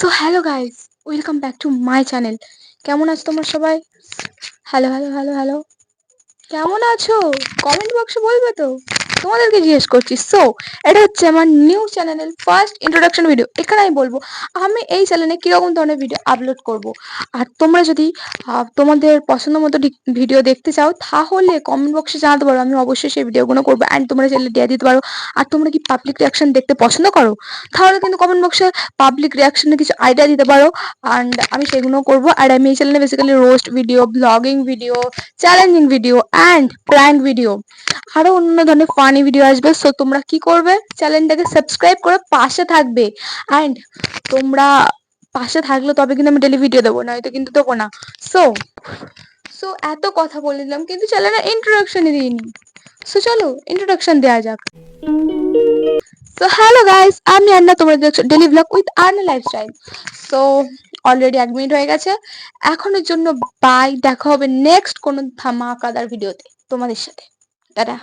So hello guys welcome back to my channel কেমন আছো তোমার সবাই? হ্যালো হ্যালো হ্যালো হ্যালো কেমন আছো? কমেন্ট বক্সে বলবে তো? তোমাদেরকে জিজ্ঞেস করছি সো এটা হচ্ছে আমার নিউ চ্যানেলের ফার্স্ট ইন্ট্রোডাকশন ভিডিও এখানে আমি বলব, আমি এই চ্যানেলে কীরকম ধরনের ভিডিও আপলোড করব? আর তোমরা যদি তোমাদের পছন্দ মতো ভিডিও দেখতে চাও, তাহলে কমেন্ট বক্সে জানাতে পারো, আমি অবশ্যই সেই ভিডিওগুলো করব। অ্যান্ড তোমরা চ্যানেলে দিয়ে দিতে পারো। আর তোমরা কি পাবলিক রিয়াকশন দেখতে পছন্দ করো? তাহলে কিন্তু কমেন্ট বক্সে পাবলিক রিয়াকশনের কিছু আইডিয়া দিতে পারো। অ্যান্ড আমি সেগুলো করব। আর আমি এই চ্যানেলে basically roast video blogging video challenging video and prank video আরও অন্য ধরনের ভিডিও আসবে সো তোমরা কি করবে? চ্যানেলটাকে সাবস্ক্রাইব করে পাশে থাকবে। অ্যান্ড তোমরা পাশে থাকলে তবে কিন্তু আমি ডেলি ভিডিও দেবো, নয়তো কিন্তু দেবো না। সো সো এত কথা বলে দিলাম, কিন্তু চ্যানেলের ইন্ট্রোডাকশনই দিইনি। সো চলো ইন্ট্রোডাকশন দেওয়া যাক। সো হ্যালো গাইস আমি আন্না, তোমরা দেখছ daily vlog with Arna lifestyle so already এক মিনিট হয়ে গেছে। এখনের জন্য বাই দেখা হবে নেক্সট কোনো ধামাকাদার ভিডিওতে তোমাদের সাথে। টাটা।